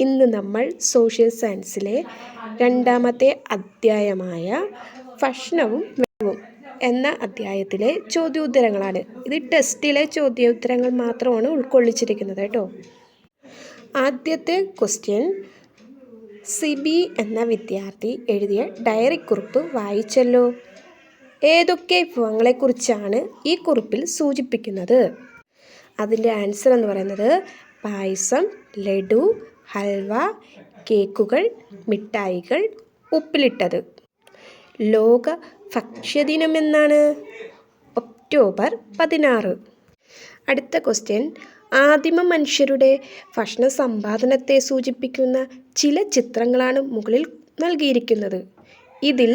ഇന്ന് നമ്മൾ സോഷ്യൽ സയൻസിലെ രണ്ടാമത്തെ അധ്യായമായ ഭക്ഷണവും വെള്ളവും എന്ന അധ്യായത്തിലെ ചോദ്യോത്തരങ്ങളാണ്. ഇത് ടെസ്റ്റിലെ ചോദ്യോത്തരങ്ങൾ മാത്രമാണ് ഉൾക്കൊള്ളിച്ചിരിക്കുന്നത് കേട്ടോ. ആദ്യത്തെ ക്വസ്റ്റ്യൻ സിബി എന്ന വിദ്യാർത്ഥി എഴുതിയ ഡയറി കുറിപ്പ് വായിച്ചല്ലോ. ഏതൊക്കെ വിഭവങ്ങളെക്കുറിച്ചാണ് ഈ കുറിപ്പിൽ സൂചിപ്പിക്കുന്നത്? അതിന്റെ ആൻസർ എന്ന് പറയുന്നത് പായസം ലഡു ഹൽവ കേക്കുകൾ മിഠായികൾ ഉപ്പിലിട്ടത്. ലോക ഭക്ഷ്യദിനം എന്നാണ് ഒക്ടോബർ പതിനാറ്. അടുത്ത ക്വസ്റ്റ്യൻ. ആദിമ മനുഷ്യരുടെ ഭക്ഷണ സമ്പാദനത്തെ സൂചിപ്പിക്കുന്ന ചില ചിത്രങ്ങളാണ് മുകളിൽ നൽകിയിരിക്കുന്നത്. ഇതിൽ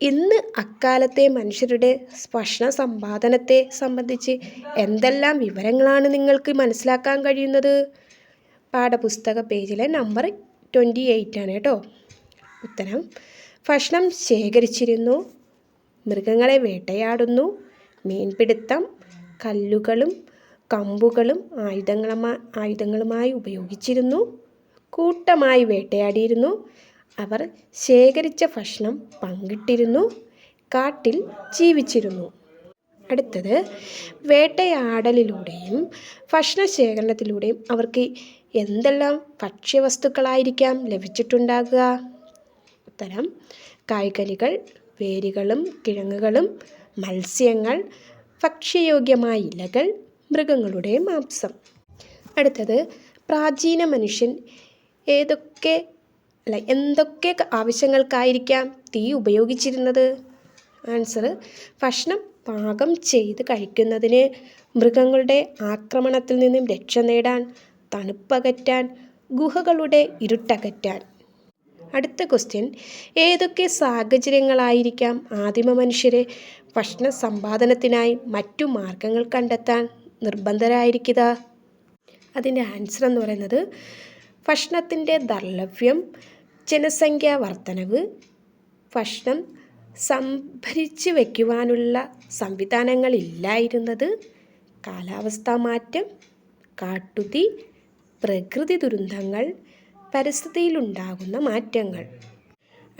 ഇന്ന് അക്കാലത്തെ മനുഷ്യരുടെ ഭക്ഷണ സമ്പാദനത്തെ സംബന്ധിച്ച് എന്തെല്ലാം വിവരങ്ങളാണ് നിങ്ങൾക്ക് മനസ്സിലാക്കാൻ കഴിയുന്നത്? പാഠപുസ്തക പേജിലെ നമ്പർ ട്വന്റി എയ്റ്റ് ആണ് കേട്ടോ. ഉത്തരം ഭക്ഷണം ശേഖരിച്ചിരുന്നു മൃഗങ്ങളെ വേട്ടയാടുന്നു മീൻപിടുത്തം കല്ലുകളും കമ്പുകളും ആയുധങ്ങളുമായി ആയുധങ്ങളുമായി ഉപയോഗിച്ചിരുന്നു കൂട്ടമായി വേട്ടയാടിയിരുന്നു അവർ ശേഖരിച്ച ഭക്ഷണം പങ്കിട്ടിരുന്നു കാട്ടിൽ ജീവിച്ചിരുന്നു. അടുത്തത് വേട്ടയാടലിലൂടെയും ഭക്ഷണ ശേഖരണത്തിലൂടെയും അവർക്ക് എന്തെല്ലാം ഭക്ഷ്യവസ്തുക്കളായിരിക്കാം ലഭിച്ചിട്ടുണ്ടാകുക? ഉത്തരം കായ്കനികൾ വേരുകളും കിഴങ്ങുകളും മത്സ്യങ്ങൾ ഭക്ഷ്യയോഗ്യമായ ഇലകൾ മൃഗങ്ങളുടെ മാംസം. അടുത്തത് പ്രാചീന മനുഷ്യൻ ഏതൊക്കെ അല്ല എന്തൊക്കെ ആവശ്യങ്ങൾക്കായിരിക്കാം തീ ഉപയോഗിച്ചിരുന്നത്? ആൻസർ ഭക്ഷണം പാകം ചെയ്ത് കഴിക്കുന്നതിന് മൃഗങ്ങളുടെ ആക്രമണത്തിൽ നിന്നും രക്ഷ നേടാൻ തണുപ്പകറ്റാൻ ഗുഹകളുടെ ഇരുട്ടകറ്റാൻ. അടുത്ത ക്വസ്റ്റ്യൻ ഏതൊക്കെ സാഹചര്യങ്ങളായിരിക്കാം ആദിമ മനുഷ്യരെ ഭക്ഷണ സമ്പാദനത്തിനായി മറ്റു മാർഗങ്ങൾ കണ്ടെത്താൻ നിർബന്ധരായിരിക്കുക? അതിന്റെ ആൻസർ എന്ന് പറയുന്നത് ഭക്ഷണത്തിന്റെ ദൗർലഭ്യം ജനസംഖ്യാ വർധനവ് ഭക്ഷണം സംഭരിച്ച് വയ്ക്കുവാനുള്ള സംവിധാനങ്ങളില്ലായിരുന്നത് കാലാവസ്ഥാ മാറ്റം കാട്ടുതീ പ്രകൃതി ദുരന്തങ്ങൾ പരിസ്ഥിതിയിലുണ്ടാകുന്ന മാറ്റങ്ങൾ.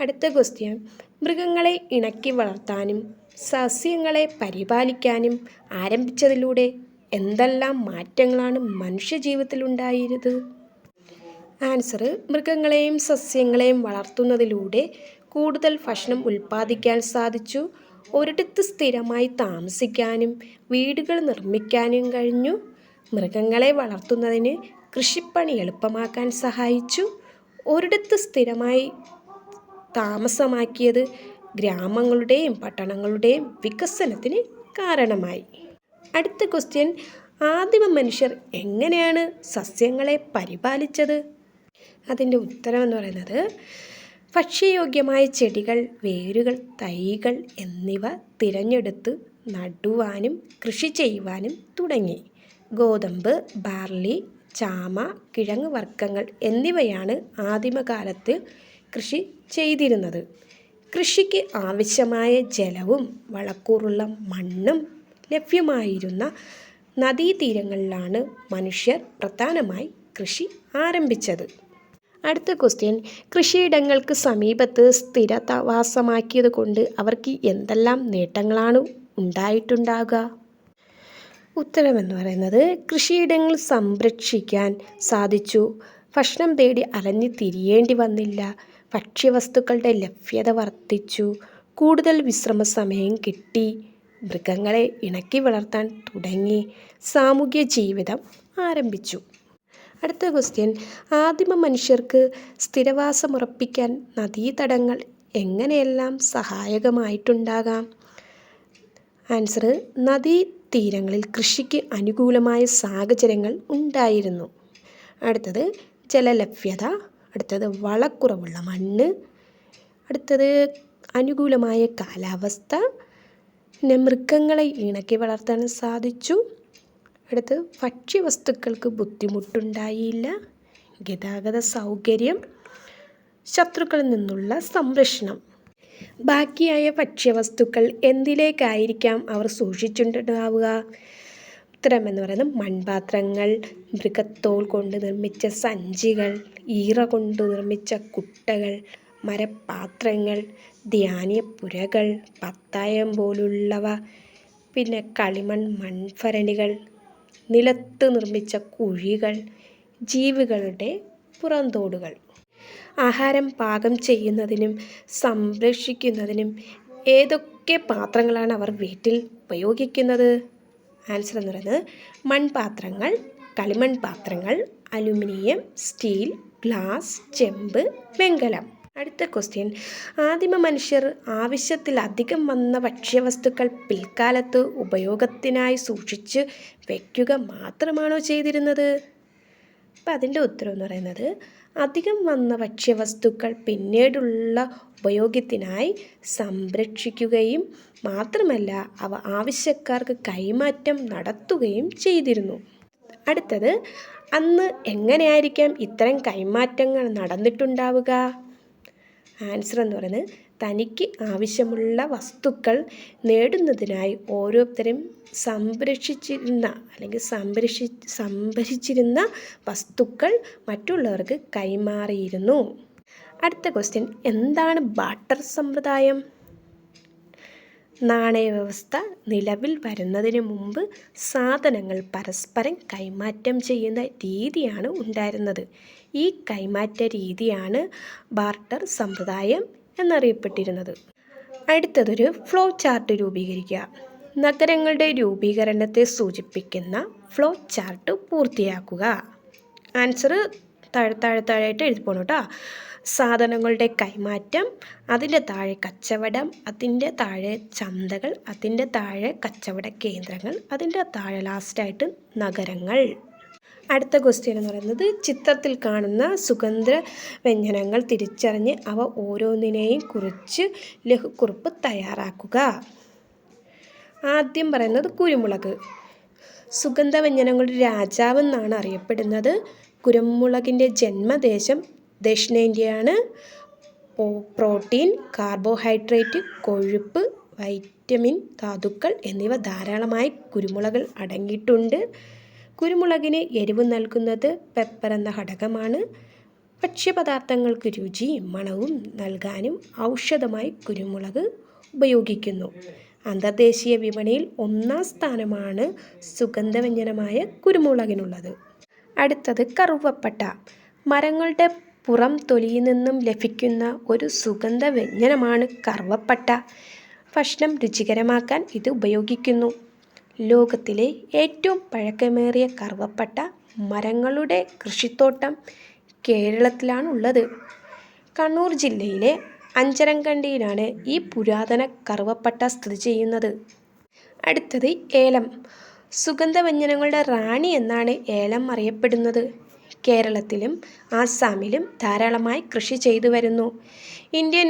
അടുത്ത ക്വസ്റ്റ്യൻ മൃഗങ്ങളെ ഇണക്കി വളർത്താനും സസ്യങ്ങളെ പരിപാലിക്കാനും ആരംഭിച്ചതിലൂടെ എന്തെല്ലാം മാറ്റങ്ങളാണ് മനുഷ്യജീവിതത്തിലുണ്ടായത്? ആൻസർ മൃഗങ്ങളെയും സസ്യങ്ങളെയും വളർത്തുന്നതിലൂടെ കൂടുതൽ ഭക്ഷണം ഉൽപ്പാദിക്കാൻ സാധിച്ചു ഒരിടത്ത് സ്ഥിരമായി താമസിക്കാനും വീടുകൾ നിർമ്മിക്കാനും കഴിഞ്ഞു. മൃഗങ്ങളെ വളർത്തുന്നതിന് കൃഷിപ്പണി എളുപ്പമാക്കാൻ സഹായിച്ചു. ഒരിടത്ത് സ്ഥിരമായി താമസമാക്കിയത് ഗ്രാമങ്ങളുടെയും പട്ടണങ്ങളുടെയും വികസനത്തിന് കാരണമായി. അടുത്ത ക്വസ്റ്റ്യൻ ആദിമ മനുഷ്യർ എങ്ങനെയാണ് സസ്യങ്ങളെ പരിപാലിച്ചത്? അതിന്റെ ഉത്തരം എന്ന് പറയുന്നത് ഭക്ഷ്യയോഗ്യമായ ചെടികൾ വേരുകൾ തൈകൾ എന്നിവ തിരഞ്ഞെടുത്ത് നടുവാനും കൃഷി ചെയ്യുവാനും തുടങ്ങി. ഗോതമ്പ് ബാർലി ചാമ കിഴങ്ങ് വർഗങ്ങൾ എന്നിവയാണ് ആദിമകാലത്ത് കൃഷി ചെയ്തിരുന്നത്. കൃഷിക്ക് ആവശ്യമായ ജലവും വളക്കൂറുള്ള മണ്ണും ലഭ്യമായിരുന്ന നദീതീരങ്ങളിലാണ് മനുഷ്യർ പ്രധാനമായി കൃഷി ആരംഭിച്ചത്. അടുത്ത ക്വസ്റ്റ്യൻ. കൃഷിയിടങ്ങൾക്ക് സമീപത്ത് സ്ഥിരതാവാസമാക്കിയത് കൊണ്ട് അവർക്ക് എന്തെല്ലാം നേട്ടങ്ങളാണ് ഉണ്ടായിട്ടുണ്ടാകുക ഉത്തരമെന്ന് പറയുന്നത് കൃഷിയിടങ്ങൾ സംരക്ഷിക്കാൻ സാധിച്ചു. ഭക്ഷണം തേടി അലഞ്ഞു തിരിയേണ്ടി വന്നില്ല. ഭക്ഷ്യവസ്തുക്കളുടെ ലഭ്യത വർദ്ധിച്ചു. കൂടുതൽ വിശ്രമ സമയം കിട്ടി. മൃഗങ്ങളെ ഇണക്കി വളർത്താൻ തുടങ്ങി. സാമൂഹ്യ ജീവിതം ആരംഭിച്ചു. അടുത്ത ക്വസ്റ്റ്യൻ. ആദിമ മനുഷ്യർക്ക് സ്ഥിരവാസമുറപ്പിക്കാൻ നദീതടങ്ങൾ എങ്ങനെയെല്ലാം സഹായകമായിട്ടുണ്ടാകാം? ആൻസർ നദീതീരങ്ങളിൽ കൃഷിക്ക് അനുകൂലമായ സാഹചര്യങ്ങൾ ഉണ്ടായിരുന്നു. അടുത്തത് ജലലഭ്യത അടുത്തത് വളക്കുറവുള്ള മണ്ണ് അടുത്തത് അനുകൂലമായ കാലാവസ്ഥ പിന്നെ മൃഗങ്ങളെ ഇണക്കി വളർത്താൻ സാധിച്ചു. അടുത്ത് ഭക്ഷ്യവസ്തുക്കൾക്ക് ബുദ്ധിമുട്ടുണ്ടായില്ല. ഗതാഗത സൗകര്യം ശത്രുക്കളിൽ നിന്നുള്ള സംരക്ഷണം. ബാക്കിയായ ഭക്ഷ്യവസ്തുക്കൾ എന്തിലേക്കായിരിക്കാം അവർ സൂക്ഷിച്ചിട്ടുണ്ടാവുക? ഉത്തരം എന്ന് പറയുന്നത് മൺപാത്രങ്ങൾ മൃഗത്തോൾ കൊണ്ട് നിർമ്മിച്ച സഞ്ചികൾ ഈറ കൊണ്ട് നിർമ്മിച്ച കുട്ടകൾ മരപ്പാത്രങ്ങൾ ധ്യാനപ്പുരകൾ പത്തായം പോലുള്ളവ പിന്നെ കളിമൺ മൺഫരണികൾ നിലത്ത് നിർമ്മിച്ച കുഴികൾ ജീവികളുടെ പുറന്തോടുകൾ. ആഹാരം പാകം ചെയ്യുന്നതിനും സംരക്ഷിക്കുന്നതിനും ഏതൊക്കെ പാത്രങ്ങളാണ് അവർ വീട്ടിൽ ഉപയോഗിക്കുന്നത്? ആൻസർ എന്ന് പറയുന്നത് മൺപാത്രങ്ങൾ കളിമൺ പാത്രങ്ങൾ അലുമിനിയം സ്റ്റീൽ ഗ്ലാസ് ചെമ്പ് വെങ്കലം. അടുത്ത ക്വസ്റ്റ്യൻ ആദിമ മനുഷ്യർ ആവശ്യത്തിലധികം വന്ന ഭക്ഷ്യവസ്തുക്കൾ പിൽക്കാലത്ത് ഉപയോഗത്തിനായി സൂക്ഷിച്ച് വയ്ക്കുക മാത്രമാണോ ചെയ്തിരുന്നത്? അപ്പം അതിന്റെ ഉത്തരം എന്ന് പറയുന്നത് അധികം വന്ന ഭക്ഷ്യവസ്തുക്കൾ പിന്നീടുള്ള ഉപയോഗത്തിനായി സംരക്ഷിക്കുകയും മാത്രമല്ല അവ ആവശ്യക്കാർക്ക് കൈമാറ്റം നടത്തുകയും ചെയ്തിരുന്നു. അടുത്തത് അന്ന് എങ്ങനെയായിരിക്കാം ഇത്തരം കൈമാറ്റങ്ങൾ നടന്നിട്ടുണ്ടാവുക? ആൻസർ എന്ന് പറയുന്നത് തനിക്ക് ആവശ്യമുള്ള വസ്തുക്കൾ നേടുന്നതിനായി ഓരോരുത്തരും സംരക്ഷിച്ചിരുന്ന അല്ലെങ്കിൽ സംരക്ഷി സംഭരിച്ചിരുന്ന വസ്തുക്കൾ മറ്റുള്ളവർക്ക് കൈമാറിയിരുന്നു. അടുത്ത ക്വസ്റ്റ്യൻ എന്താണ് ബാട്ടർ സമ്പ്രദായം? നാണയവ്യവസ്ഥ നിലവിൽ വരുന്നതിന് മുമ്പ് സാധനങ്ങൾ പരസ്പരം കൈമാറ്റം ചെയ്യുന്ന രീതിയാണ് ഉണ്ടായിരുന്നത്. ഈ കൈമാറ്റ രീതിയാണ് ബാർട്ടർ സമ്പ്രദായം എന്നറിയപ്പെട്ടിരുന്നത്. അടുത്തതൊരു ഫ്ലോ ചാർട്ട് രൂപീകരിക്കുക. നഗരങ്ങളുടെ രൂപീകരണത്തെ സൂചിപ്പിക്കുന്ന ഫ്ലോ ചാർട്ട് പൂർത്തിയാക്കുക. ആൻസർ താഴെ താഴെ താഴെയായിട്ട് എഴുതി പോകണം കേട്ടോ സാധനങ്ങളുടെ കൈമാറ്റം അതിന്റെ താഴെ കച്ചവടം അതിന്റെ താഴെ ചന്തകൾ അതിന്റെ താഴെ കച്ചവട കേന്ദ്രങ്ങൾ അതിന്റെ താഴെ ലാസ്റ്റായിട്ട് നഗരങ്ങൾ. അടുത്ത ക്വസ്റ്റ്യൻ എന്ന് പറയുന്നത് ചിത്രത്തിൽ കാണുന്ന സുഗന്ധ വ്യഞ്ജനങ്ങൾ തിരിച്ചറിഞ്ഞ് അവ ഓരോന്നിനെയും കുറിച്ച് ലഘുക്കുറിപ്പ് തയ്യാറാക്കുക. ആദ്യം പറയുന്നത് കുരുമുളക്. സുഗന്ധവ്യഞ്ജനങ്ങളുടെ രാജാവ് എന്നാണ് അറിയപ്പെടുന്നത്. കുരുമുളകിന്റെ ജന്മദേശം ദക്ഷിണേന്ത്യയാണ്. പ്രോട്ടീൻ കാർബോഹൈഡ്രേറ്റ് കൊഴുപ്പ് വൈറ്റമിൻ ധാതുക്കൾ എന്നിവ ധാരാളമായി കുരുമുളകിൽ അടങ്ങിയിട്ടുണ്ട്. കുരുമുളകിന് എരിവ് നൽകുന്നത് പെപ്പർ എന്ന ഘടകമാണ്. ഭക്ഷ്യപദാർത്ഥങ്ങൾക്ക് രുചിയും മണവും നൽകാനും ഔഷധമായി കുരുമുളക് ഉപയോഗിക്കുന്നു. അന്തർദേശീയ വിപണിയിൽ ഒന്നാം സ്ഥാനമാണ് സുഗന്ധവ്യഞ്ജനമായ കുരുമുളകിനുള്ളത്. അടുത്തത് കറുവപ്പട്ട. മരങ്ങളുടെ പുറം തൊലിയിൽ നിന്നും ലഭിക്കുന്ന ഒരു സുഗന്ധവ്യഞ്ജനമാണ് കറുവപ്പട്ട. ഭക്ഷണം രുചികരമാക്കാൻ ഇത് ഉപയോഗിക്കുന്നു. ലോകത്തിലെ ഏറ്റവും പഴക്കമേറിയ കറുവപ്പട്ട മരങ്ങളുടെ കൃഷിത്തോട്ടം കേരളത്തിലാണുള്ളത്. കണ്ണൂർ ജില്ലയിലെ അഞ്ചരങ്കണ്ടിയിലാണ് ഈ പുരാതന കറുവപ്പട്ട സ്ഥിതി ചെയ്യുന്നത്. അടുത്തത് ഏലം. സുഗന്ധവ്യഞ്ജനങ്ങളുടെ റാണി എന്നാണ് ഏലം അറിയപ്പെടുന്നത്. കേരളത്തിലും ആസാമിലും ധാരാളമായി കൃഷി ചെയ്തു വരുന്നു.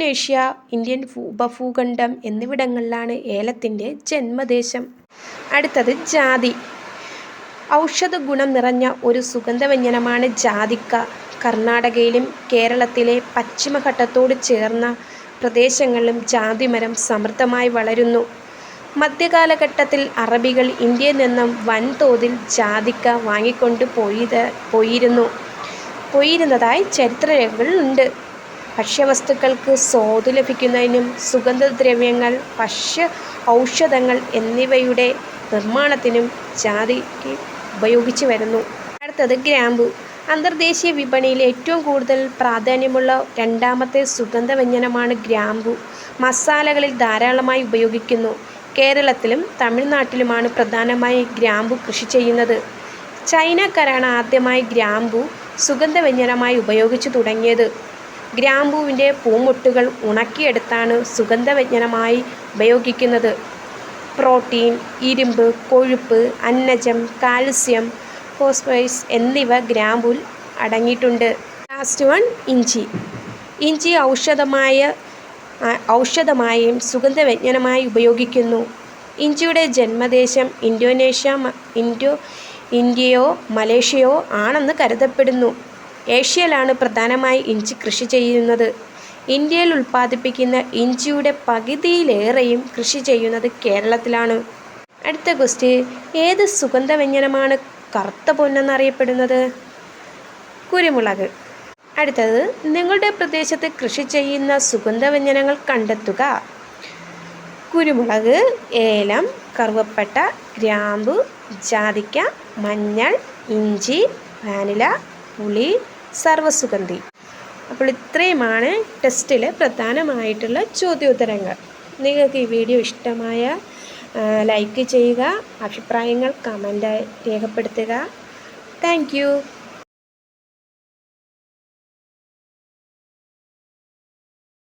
ഏഷ്യ ഇന്ത്യൻ ഉപഭൂഖണ്ഡം എന്നിവിടങ്ങളിലാണ് ഏലത്തിന്റെ ജന്മദേശം. അടുത്തത് ജാതി. ഔഷധ ഗുണം നിറഞ്ഞ ഒരു സുഗന്ധവ്യഞ്ജനമാണ് ജാതിക്ക. കർണാടകയിലും കേരളത്തിലെ പശ്ചിമഘട്ടത്തോട് ചേർന്ന പ്രദേശങ്ങളിലും ജാതിമരം സമൃദ്ധമായി വളരുന്നു. മധ്യകാലഘട്ടത്തിൽ അറബികൾ ഇന്ത്യയിൽ നിന്നും വൻതോതിൽ ജാതിക്ക വാങ്ങിക്കൊണ്ട് പോയത് പോയിരുന്നു. പോയിരുന്നതായി ചരിത്രരേഖകളുണ്ട് ഭക്ഷ്യവസ്തുക്കൾക്ക് സ്വാദ് ലഭിക്കുന്നതിനും സുഗന്ധദ്രവ്യങ്ങൾ ഭക്ഷ്യ ഔഷധങ്ങൾ എന്നിവയുടെ നിർമ്മാണത്തിനും ജാതിക്ക് ഉപയോഗിച്ചു വരുന്നു. അടുത്തത് ഗ്രാമ്പു. അന്തർദേശീയ വിപണിയിൽ ഏറ്റവും കൂടുതൽ പ്രാധാന്യമുള്ള രണ്ടാമത്തെ സുഗന്ധവ്യഞ്ജനമാണ് ഗ്രാമ്പു. മസാലകളിൽ ധാരാളമായി ഉപയോഗിക്കുന്നു. കേരളത്തിലും തമിഴ്നാട്ടിലുമാണ് പ്രധാനമായി ഗ്രാമ്പു കൃഷി ചെയ്യുന്നത്. ചൈനക്കാരാണ് ആദ്യമായി ഗ്രാമ്പു സുഗന്ധവ്യഞ്ജനമായി ഉപയോഗിച്ചു തുടങ്ങിയത്. ഗ്രാമ്പൂവിന്റെ പൂമൊട്ടുകൾ ഉണക്കിയെടുത്താണ് സുഗന്ധവ്യഞ്ജനമായി ഉപയോഗിക്കുന്നത്. പ്രോട്ടീൻ ഇരുമ്പ് കൊഴുപ്പ് അന്നജം കാൽസ്യം ഫോസ്ഫറസ് എന്നിവ ഗ്രാമ്പൂൽ അടങ്ങിയിട്ടുണ്ട്. ലാസ്റ്റ് വൺ ഇഞ്ചി. ഇഞ്ചി ഔഷധമായ ഔഷധമായും സുഗന്ധവ്യഞ്ജനമായി ഉപയോഗിക്കുന്നു. ഇഞ്ചിയുടെ ജന്മദേശം ഇന്തോനേഷ്യ ഇൻഡോ ഇന്ത്യയോ മലേഷ്യയോ ആണെന്ന് കരുതപ്പെടുന്നു. ഏഷ്യയിലാണ് പ്രധാനമായി ഇഞ്ചി കൃഷി ചെയ്യുന്നത്. ഇന്ത്യയിൽ ഉൽപ്പാദിപ്പിക്കുന്ന ഇഞ്ചിയുടെ പകുതിയിലേറെയും കൃഷി ചെയ്യുന്നത് കേരളത്തിലാണ്. അടുത്ത ക്വസ്റ്റ്യൻ ഏത് സുഗന്ധവ്യഞ്ജനമാണ് കറുത്ത പൊന്നെന്നറിയപ്പെടുന്നത്? കുരുമുളക്. അടുത്തത് നിങ്ങളുടെ പ്രദേശത്ത് കൃഷി ചെയ്യുന്ന സുഗന്ധവ്യഞ്ജനങ്ങൾ കണ്ടെത്തുക. കുരുമുളക് ഏലം കറുവപ്പട്ട ഗ്രാമ്പു ജാതിക്ക മഞ്ഞൾ ഇഞ്ചി വാനില പുളി സർവസുഗന്ധി അപ്പോൾ ഇത്രയുമാണ് ടെസ്റ്റിലെ പ്രധാനമായിട്ടുള്ള ചോദ്യോത്തരങ്ങൾ. നിങ്ങൾക്ക് ഈ വീഡിയോ ഇഷ്ടമായ ലൈക്ക് ചെയ്യുക അഭിപ്രായങ്ങൾ കമന്റായി രേഖപ്പെടുത്തുക. താങ്ക്